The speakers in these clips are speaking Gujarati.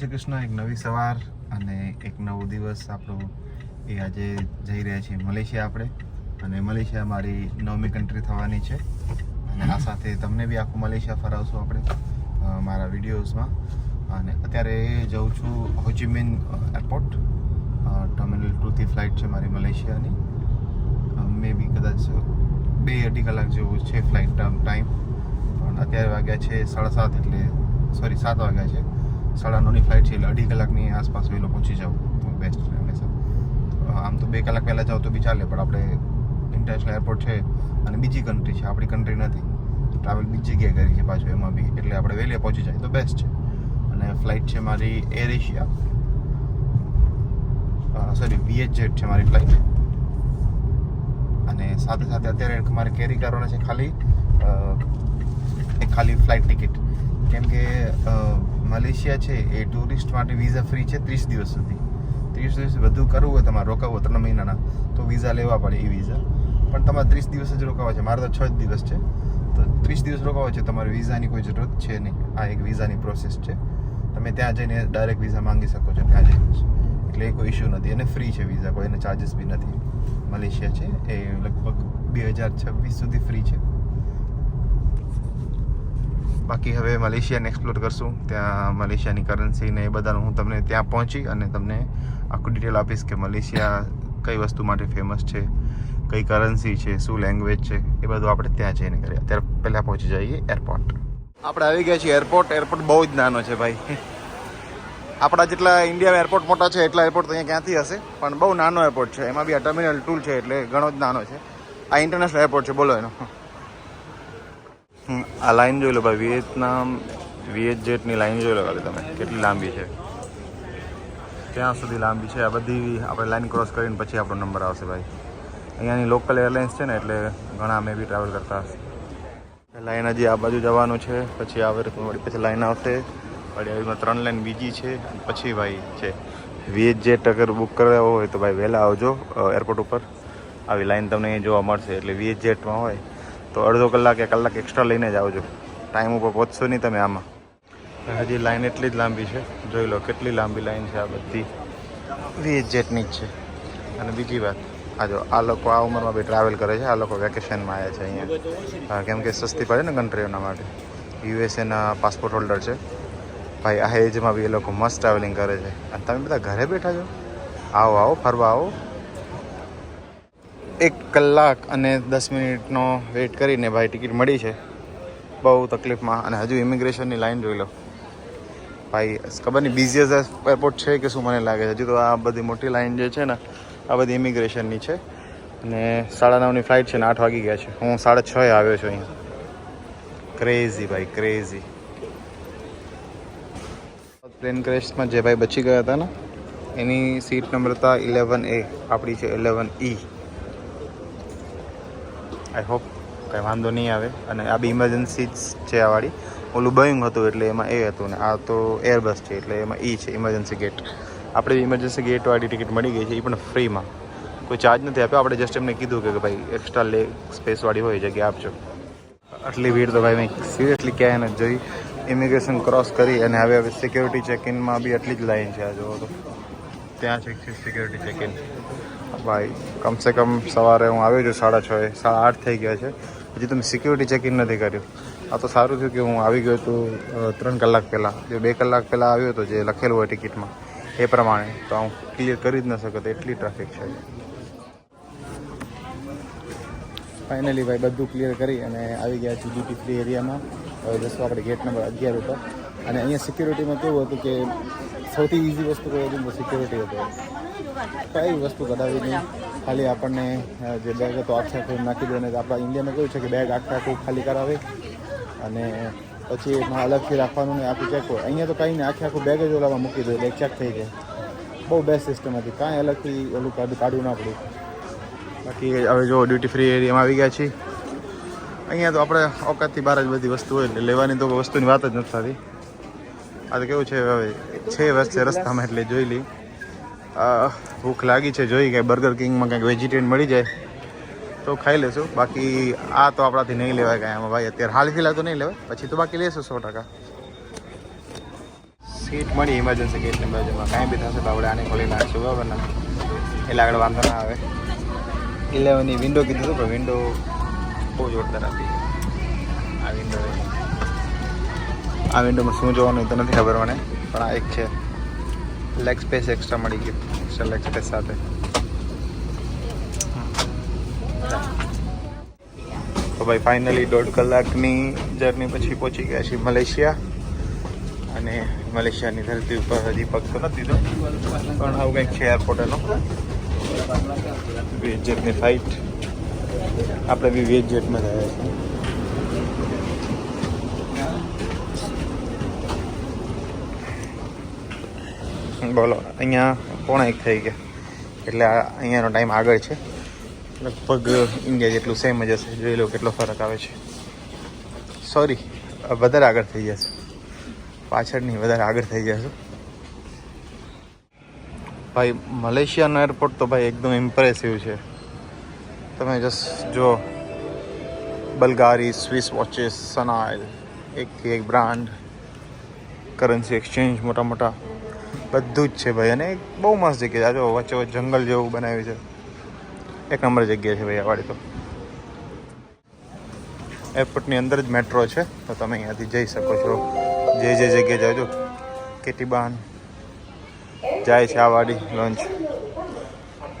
શ્રી કૃષ્ણ, એક નવી સવાર અને એક નવો દિવસ આપણો એ આજે જઈ રહ્યા છીએ મલેશિયા આપણે. અને મલેશિયા મારી નવમી કન્ટ્રી થવાની છે. અને આ સાથે તમને બી આખું મલેશિયા ફરાવશું આપણે મારા વિડીયોઝમાં. અને અત્યારે જઉં છું Ho Chi Minh airport. Terminal ટુથી flight છે મારી મલેશિયાની. મે બી કદાચ બે અઢી કલાક જેવું છે ફ્લાઇટ ટાઈમ. પણ અત્યારે વાગ્યા છે સાડા સાત એટલે, સોરી, સાત વાગ્યા છે. સાડા નવની ફ્લાઇટ છે એટલે અઢી કલાકની આસપાસ વહેલો પહોંચી જાવ તો બેસ્ટ રહે હંમેશા. આમ તો બે કલાક પહેલાં જાઉં તો બી ચાલે, પણ આપણે ઇન્ટરનેશનલ એરપોર્ટ છે અને બીજી કન્ટ્રી છે. આપણી કન્ટ્રી નથી. ટ્રાવેલ બીજી જગ્યાએ કરી છે પાછું એમાં બી. એટલે આપણે વહેલે પહોંચી જાય. તો બેસ્ટ છે. અને ફ્લાઇટ છે મારી Air Asia sorry VietJet છે મારી ફ્લાઇટ અને સાથે સાથે અત્યારે મારે કેરી કરવાના છે ખાલી ખાલી ફ્લાઇટ ટિકિટ કેમ કે મલેશિયા છે, એ ટુરિસ્ટ માટે વિઝા ફ્રી છે ત્રીસ દિવસ સુધી. ત્રીસ દિવસ વધુ કરવું હોય તમારે રોકાવું ત્રણ મહિનાના, તો વિઝા લેવા પડે એ વિઝા પણ તમારે ત્રીસ દિવસ જ રોકાવા છે. મારે તો છ જ દિવસ છે. તો ત્રીસ દિવસ રોકાવા છે. તમારે વિઝાની કોઈ જરૂરત છે નહીં. આ એક વિઝાની પ્રોસેસ છે. તમે ત્યાં જઈને ડાયરેક્ટ વિઝા માંગી શકો છો, ત્યાં જઈને. એટલે એ કોઈ ઇશ્યુ નથી. અને ફ્રી છે વિઝા કોઈ એને ચાર્જિસ બી નથી. મલેશિયા છે. એ લગભગ બે હજાર છવ્વીસ સુધી ફ્રી છે. બાકી હવે મલેશિયાને એક્સપ્લોર કરશું. ત્યાં મલેશિયાની કરન્સી ને એ બધાનું હું તમને ત્યાં પહોંચી અને તમને આખું ડિટેલ આપીશ કે મલેશિયા કઈ વસ્તુ માટે ફેમસ છે, કઈ કરન્સી છે, શું લેંગ્વેજ છે, એ બધું આપણે ત્યાં જઈને કરીએ. અત્યારે પહેલાં પહોંચી જઈએ એરપોર્ટ આપણે આવી ગયા છીએ એરપોર્ટ એરપોર્ટ બહુ જ નાનો છે ભાઈ. આપણા જેટલા ઇન્ડિયા એરપોર્ટ મોટા છે એટલા એરપોર્ટ અહીંયા ક્યાંથી હશે? પણ બહુ નાનો એરપોર્ટ છે. એમાં બી આ ટર્મિનલ ટૂલ છે એટલે ઘણો જ નાનો છે. આ ઇન્ટરનેશનલ એરપોર્ટ છે, બોલો એનો. આ લાઈન જોઈ લો ભાઈ, વિયેતનામ, વિયેત જેટની લાઈન જોઈ લો ખાલી તમે, કેટલી લાંબી છે. ત્યાં સુધી લાંબી છે, આ બધી આપણે લાઈન ક્રોસ કરીને પછી આપણો નંબર આવશે ભાઈ. અહીંયાની લોકલ એરલાઇન્સ છે ને, એટલે ઘણા અમે બી ટ્રાવેલ કરતા હશે. લાઈન હજી આ બાજુ જવાનું છે, પછી આવે વળી પછી લાઈન આવશે. વળી આવીમાં ત્રણ લાઈન બીજી છે પછી ભાઈ છે. વીએચ જેટ અગર બુક કરાવ્યો હોય તો ભાઈ વહેલા આવજો એરપોર્ટ ઉપર. આવી લાઈન તમને જોવા મળશે, એટલે વીએચ જેટમાં હોય. તો અડધો કલાક કે કલાક એક્સ્ટ્રા લઈને જ આવજો. ટાઈમ ઉપર પહોંચશો નહીં તમે આમાં. હજી લાઈન એટલી જ લાંબી છે. જોઈ લો કેટલી લાંબી લાઈન છે આ બધી. વીએચ જેટની જ છે. અને બીજી વાત. આ જો આ લોકો આ ઉંમરમાં બી ટ્રાવેલ કરે છે આ લોકો વેકેશનમાં આવ્યા છે અહીંયા. કેમ કે સસ્તી પડે ને કન્ટ્રીઓના માટે. યુએસએના પાસપોર્ટ હોલ્ડર છે. ભાઈ આ એજમાં બી એ લોકો મસ્ત ટ્રાવેલિંગ કરે છે. અને તમે બધા ઘરે બેઠા છો? આવો આવો ફરવા આવો. એક કલાક અને દસ મિનિટનો વેઇટ કરીને ભાઈ ટિકિટ મળી છે. બહુ તકલીફમાં અને હજુ ઇમિગ્રેશનની લાઈન જોઈ લો. ભાઈ, ખબર નહીં બિઝીએસ્ટ એરપોર્ટ છે કે શું મને લાગે છે? હજુ તો આ બધી મોટી લાઈન જે છે ને, આ બધી ઇમિગ્રેશનની છે. અને સાડા નવની ફ્લાઇટ છે ને આઠ વાગી ગયા છે. હું સાડા છ આવ્યો છું અહીંયા. ક્રેઝી ભાઈ ક્રેઝી પ્લેન ક્રેશમાં જે ભાઈ બચી ગયા હતા ને, એની સીટ નંબર હતા ઇલેવન એ, આપણી છે ઇલેવન ઈ આઈ હોપ કંઈ વાંધો નહીં આવે. અને આ બી ઇમરજન્સી જ છે આ વાળી. ઓલું બયુંગ હતું એટલે એમાં એ હતું ને આ તો એરબસ છે એટલે એમાં ઈ છે ઇમરજન્સી ગેટ આપણે ઇમરજન્સી ગેટવાળી ટિકિટ મળી ગઈ છે એ પણ ફ્રીમાં કોઈ ચાર્જ નથી આપ્યો. આપણે જસ્ટ એમને કીધું કે ભાઈ એક્સ્ટ્રા લે સ્પેસવાળી હોય જગ્યા આપજો. આટલી ભીડ તો ભાઈ મેં સિરિયસલી ક્યાંય નથી જોઈ. ઇમિગ્રેશન ક્રોસ કરી અને હવે હવે સિક્યોરિટી ચેકિનમાં બી આટલી જ લાઈન છે આ જોવો તો. ત્યાં છે સિક્યોરિટી ચેકિન ભાઈ, કમસે કમ સવારે હું આવ્યો છું સાડા છ સાડા આઠ થઈ ગયા છે. હજી તમે સિક્યુરિટી ચેકિંગ નથી કર્યું. આ તો સારું થયું કે હું આવી ગયો હતો ત્રણ કલાક પહેલાં. જે બે કલાક પહેલાં આવ્યો હતો જે લખેલું હોય ટિકિટમાં, એ પ્રમાણે. તો હું ક્લિયર કરી જ ન શકત, એટલી ટ્રાફિક છે. ફાઇનલી ભાઈ બધું ક્લિયર કરી અને આવી ગયા છે ડ્યુટી ફ્રી એરિયામાં હવે જશું આપણે ગેટ નંબર અગિયાર ઉપર. અને અહીંયા સિક્યુરિટીમાં કેવું હતું કે સૌથી ઇઝી વસ્તુ કોઈ હતી સિક્યુરિટી હતો. કઈ વસ્તુ કદાવી નહીં. ખાલી આપણને જે બેગ હતો આખે આખું નાખી દે અને આપણા ઇન્ડિયામાં કેવું છે કે બેગ આખે આખું ખાલી કરાવે. અને પછી એમાં અલગથી રાખવાનું ને આખું ચેક હોય. અહીંયા તો કંઈ નહીં, આખે આખું બેગ જ ઓલામાં મૂકી દો એટલે ચેક થઈ જાય. બહુ બેસ્ટ સિસ્ટમ હતી. કાંઈ અલગથી ઓલું કાઢું, કાઢવું ના પડ્યું બાકી હવે જો ડ્યુટી ફ્રી એરિયામાં આવી ગયા છીએ. અહીંયા તો આપણે ઓકાતથી બહાર જ બધી વસ્તુ હોય એટલે લેવાની તો વસ્તુની વાત જ નથી થતી. આ તો કેવું છે, હવે છે વસ્તુ રસ્તામાં એટલે જોઈ લઈ ભૂખ લાગી છે, જોઈ કે બર્ગર કિંગમાં કંઈક વેજીટેરિયન મળી જાય. તો ખાઈ લેશું. બાકી આ તો આપણાથી નહીં લેવાય કાંઈ. આમાં ભાઈ અત્યારે હાલ ફિલહાલ તો નહીં લેવાય. પછી તો બાકી લેશું સો ટકા. સીટ મળી ઇમરજન્સી ગેટની બાજુમાં કાંઈ બી થશે તો આપણે આને ખોલી નાખશું, બરાબર ને? એટલે આગળ વાંધો ના આવે. ઇલેવનની વિન્ડો કીધું હતું, પણ વિન્ડો બહુ જોરદાર હતી આ વિન્ડો આ વિન્ડોમાં શું જોવાનું તો નથી ખબર મને, પણ આ એક છે. લેગ સ્પેસ એક્સ્ટ્રા મળી ગયું. એક્સ્ટ્રા લેગ સ્પેસ સાથે. તો ભાઈ ફાઇનલી દોઢ કલાકની જર્ની પછી પહોંચી ગયા છીએ મલેશિયા. અને મલેશિયાની ધરતી ઉપર હજી પગ તો નથી તો પણ આવું કંઈક છે એરપોર્ટ એનો. વીએચ જેટની ફ્લાઇટ આપણે બી વીએચ જેટમાં જાય છે બોલો, અહીંયા પોણા એક થઈ ગયા? એટલે આ અહીંયાનો ટાઈમ આગળ છે. લગભગ ઇન્ડિયા જેટલું સેમ જ હશે. જોઈ લો કેટલો ફરક આવે છે. સોરી વધારે આગળ થઈ જશે પાછળ નહીં, વધારે આગળ થઈ જશે ભાઈ, મલેશિયાનો એરપોર્ટ તો ભાઈ એકદમ ઇમ્પ્રેસિવ છે. તમે જસ્ટ જો બલગારી સ્વિસ વોચેસ સનાઇલ એકથી એક બ્રાન્ડ કરન્સી એક્સચેન્જ મોટા મોટા બધું જ છે ભાઈ. અને બહુ મસ્ત જગ્યા છે. જો વચ્ચે જંગલ જેવું બનાવ્યું છે. એક નંબર જગ્યા છે ભાઈ આ વાળી તો એરપોર્ટની અંદર જ મેટ્રો છે. તો તમે અહીંયાથી જઈ શકો છો. જે જે જગ્યાએ છો કેટીબાન જાય છે આ વાડી લોન્ચ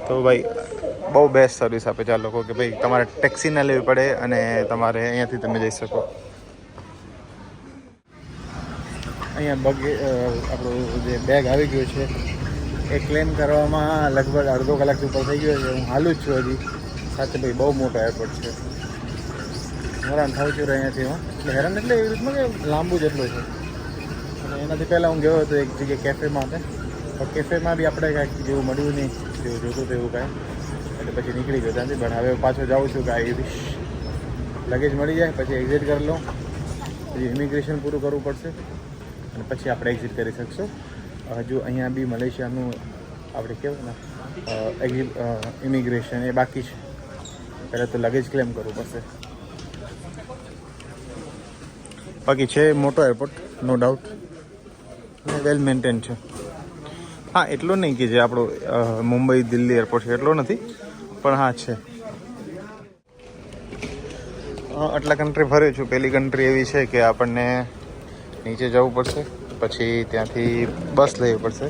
તો ભાઈ, બહુ બેસ્ટ સર્વિસ આપે છે આ લોકો કે ભાઈ તમારે ટેક્સી ના લેવી પડે અને તમારે અહીંયાથી તમે જઈ શકો. અહીંયા બગે આપણું જે બેગ આવી ગયું છે, એ ક્લેમ કરવામાં લગભગ અડધો કલાક ઉપર થઈ ગયો છે. હું હાલું જ છું હજી. સાચે ભાઈ બહુ મોટો એરપોર્ટ છે. હેરાન થાઉં છું અહીંયાથી, હું. એટલે હેરાન એટલે એવી રીતમાં કે લાંબુ જેટલું છે. અને એનાથી પહેલાં હું ગયો હતો એક જગ્યાએ કેફેમાં પણ કેફેમાં બી આપણે કાંઈક જેવું મળ્યું નહીં, જેવું જોતું હતું એવું કાંઈ. એટલે પછી નીકળી ગયો ત્યાંથી. પણ હવે પાછો જાઉં છું કે આવી વિશ લગેજ મળી જાય, પછી એક્ઝિટ કરી લઉં. પછી ઇમિગ્રેશન પૂરું કરવું પડશે. અને પછી આપણે એક્ઝિટ કરી શકશું. હજુ અહીંયા બી મલેશિયાનું આપણે કહેવાય ને એક્ઝિટ ઇમિગ્રેશન એ બાકી છે. પહેલાં તો લગેજ ક્લેમ કરવું પડશે. બાકી છે મોટો airport no doubt well maintain છે. હા, એટલો નહીં કે જે આપણો મુંબઈ, દિલ્હી એરપોર્ટ છે, એટલો નથી. પણ હા, છે. આટલા કન્ટ્રી ફર્યો છું. પહેલી કન્ટ્રી એવી છે કે આપણને નીચે જવું પડશે, પછી ત્યાંથી બસ લેવી પડશે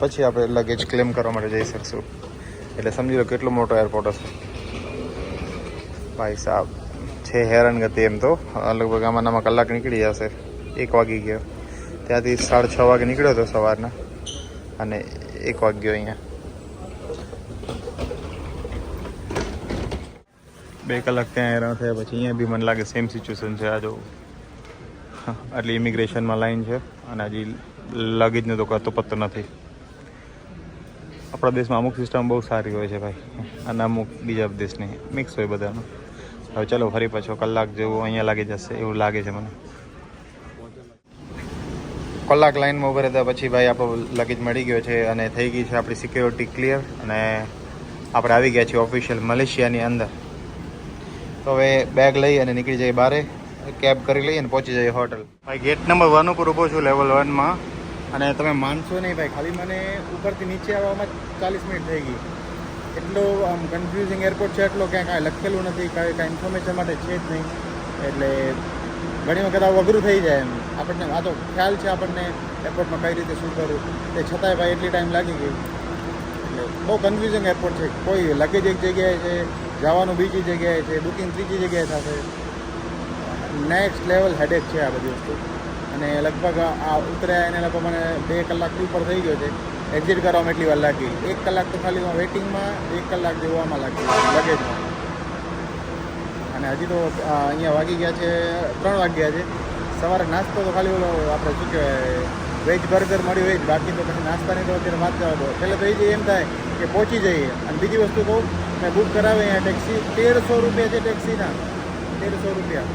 પછી આપણે લગેજ ક્લેમ કરવા માટે જઈ શકશું. એટલે સમજી લો કેટલો મોટો એરપોર્ટ હશે. ભાઈ સાહેબ છે હેરાન ગતિ એમ તો. લગભગ આમાં કલાક નીકળી જશે. એક વાગી ગયો. ત્યાંથી સાડા છ વાગે નીકળ્યો હતો સવારના, અને એક વાગ્યો અહીંયા. બે કલાક ત્યાં હેરાન થયા, પછી અહીંયા બી મને લાગે સેમ સિચ્યુએશન છે. આ જો આટલી ઇમિગ્રેશનમાં લાઈન છે અને હજી લગેજને તો કતો પત્તો નથી. આપણા દેશમાં અમુક સિસ્ટમ બહુ સારી હોય છે ભાઈ. અને અમુક બીજા દેશની મિક્સ હોય બધાનું. હવે ચલો ફરી પાછો કલાક જેવું અહીંયા લાગી જશે એવું લાગે છે મને. કલાક લાઈનમાં ઊભા રહેતા પછી ભાઈ આપણો લગેજ મળી ગયો છે અને થઈ ગઈ છે આપણી સિક્યોરિટી ક્લિયર અને આપણે આવી ગયા છીએ ઓફિશિયલ મલેશિયાની અંદર. તો હવે બેગ લઈ અને નીકળી જઈએ બારે. કેબ કરી લઈએ ને પહોંચી જઈએ હોટલ. ભાઈ ગેટ નંબર વન ઉપર ઊભો છું લેવલ વનમાં અને તમે માનશો નહીં ભાઈ ખાલી મને ઉપરથી નીચે આવવામાં ચાલીસ મિનિટ થઈ ગઈ. એટલો આમ કન્ફ્યુઝિંગ એરપોર્ટ છે એટલો ક્યાંય કાંઈ લખેલું નથી કાંઈ કાંઈ ઇન્ફોર્મેશન માટે છે જ નહીં. એટલે ઘણી વખત આવું અઘરું થઈ જાય એમ. આપણને આ તો ખ્યાલ છે આપણને એરપોર્ટમાં કઈ રીતે શું કરવું. તે છતાંય ભાઈ એટલી ટાઈમ લાગી ગઈ. એટલે બહુ કન્ફ્યુઝિંગ એરપોર્ટ છે. કોઈ લગેજ એક જગ્યાએ છે જવાનું બીજી જગ્યાએ છે બુકિંગ ત્રીજી જગ્યાએ થશે. નેક્સ્ટ લેવલ હેડેક છે આ બધી વસ્તુ. અને લગભગ આ ઉતર્યા એને લોકો મને બે કલાકથી ઉપર થઈ ગયો છે. એક્ઝિટ કરવામાં એટલી વાર લાગી. એક કલાક તો ખાલી વેટિંગમાં એક કલાક જોવામાં લાગી. લગેજમાં અને હજી તો અહીંયા વાગી ગયા છે, ત્રણ વાગ્યા છે. સવારે નાસ્તો તો ખાલી ઓલો આપણે શું કહેવાય વેજ બર્ગર મળ્યું વેજ બાકી તો પછી નાસ્તાની તો અત્યારે વાત કરવા દો. પહેલાં તો એ જ એમ થાય કે પહોંચી જઈએ. અને બીજી વસ્તુ કહું, મેં બુક કરાવી અહીંયા ટેક્સી તેરસો રૂપિયા છે ટેક્સીના તેરસો રૂપિયા.